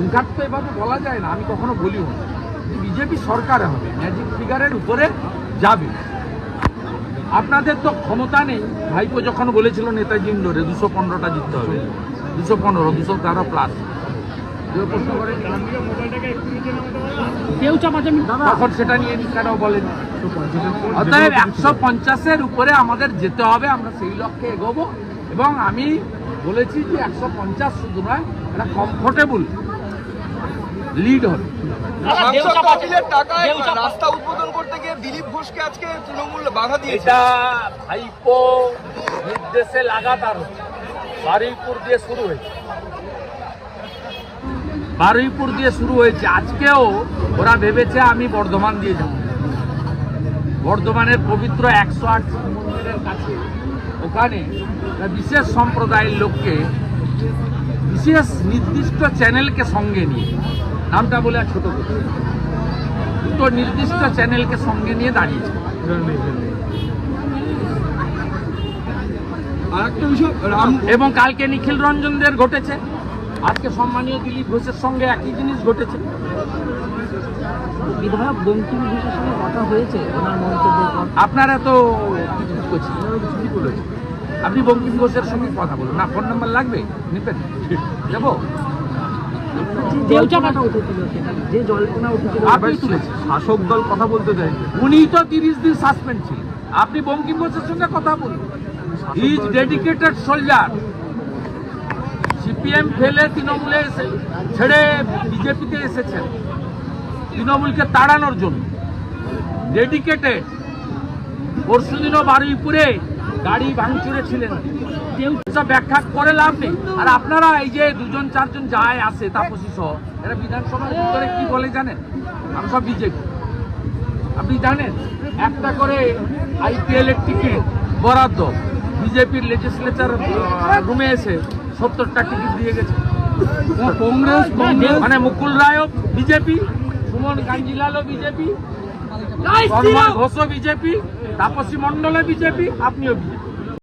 সংঘাত তো এভাবে বলা যায় না আমি কখনো বলিও না। বিজেপি সরকার হবে ম্যাজিক ফিগারের উপরে যাবে। আপনাদের তো ক্ষমতা নেই। ভাইপো যখন বলেছিল নেতাজি ইন্ডোরে দুশো পনেরোটা জিততে হবে। দুশো পনেরো দুশো তেরো প্লাস প্রশ্ন করে কেউ চাপাচাপি তখন সেটা নিয়ে বলেন। অতএব একশো পঞ্চাশের উপরে আমাদের যেতে হবে আমরা সেই লক্ষ্যে এগোবো। এবং আমি বলেছি যে একশো পঞ্চাশ শুধু নয় এটা কমফোর্টেবল লিড হবে। রাস্তা উদ্বোধন করতে গিয়ে দিলীপ ঘোষকে আজকে তৃণমূল বাধা দিয়েছে। এটা ভাইপো নির্দেশে লাগাতার বারুইপুর দিয়ে শুরু হয়েছে। বারুইপুর দিয়ে শুরু হয়েছে। আজকেও ওরা ভেবেছে আমি বর্ধমান দিয়ে যাব। বর্ধমানের পবিত্র একশো আট মন্দিরের কাছে। ওখানে বিশেষ সম্প্রদায়ের লোককে বিশেষ নির্দিষ্ট চ্যানেলকে সঙ্গে নিয়ে নামটা বলে আর ছোট করছি দুটো নির্দিষ্ট চ্যানেলকে সঙ্গে নিয়ে দাঁড়িয়েছে আর একটা বিষয় রাম এবং কালকে নিখিল রঞ্জনদের ঘটেছে। আজকে সম্মানীয় দিলীপ ঘোষের সঙ্গে একই জিনিস ঘটেছে। বিধায়ক বঙ্কিম ঘোষের সঙ্গে কথা হয়েছে ওনার মন্তব্যের আপনারা তো কিছু করছেন আপনি বঙ্কিম ঘোষের সঙ্গে কথা বলুন। না ফোন নাম্বার লাগবে? নিবেন। যাব যে জল্পনা উঠেছিল সেটা যে জল্পনা উঠেছিল আপনি তুলেছেন শাসক দল কথা বলতে দেয়। উনি তো তিরিশ দিন সাসপেন্ড ছিলেন। আপনি বঙ্কিম ঘোষের সঙ্গে কথা বলুন। ইজ ডেডিকেটেড সোলজার সিপিএম ফেলে তৃণমূলে এসে ছেড়ে বিজেপিতে এসেছেন। তৃণমূলকে তাড়ানোর জন্য। ডেডিকেটেড পরশু দিনও বারুইপুরে গাড়ি ভাঙচুরে ছিলেন কেউ সব ব্যাখ্যা করে লাভ নেই। আর আপনারা এই যে দুজন চারজন যায় আসে তাপসী সহ এরা বিধানসভার ভিতরে কি বলে জানেন? আমি সব বিজেপি। আপনি জানেন একটা করে আইপিএল এর টিকিট বরাদ্দ। বিজেপির লেজিসলেচার রুমে এসে সত্তরটা টিকিট দিয়ে গেছে। কংগ্রেস মানে মুকুল রায়ও বিজেপি সুমন কাঞ্জিলালও বিজেপি ঘোষও বিজেপি তাপসী মন্ডলে বিজেপি আপনিও বিজেপি।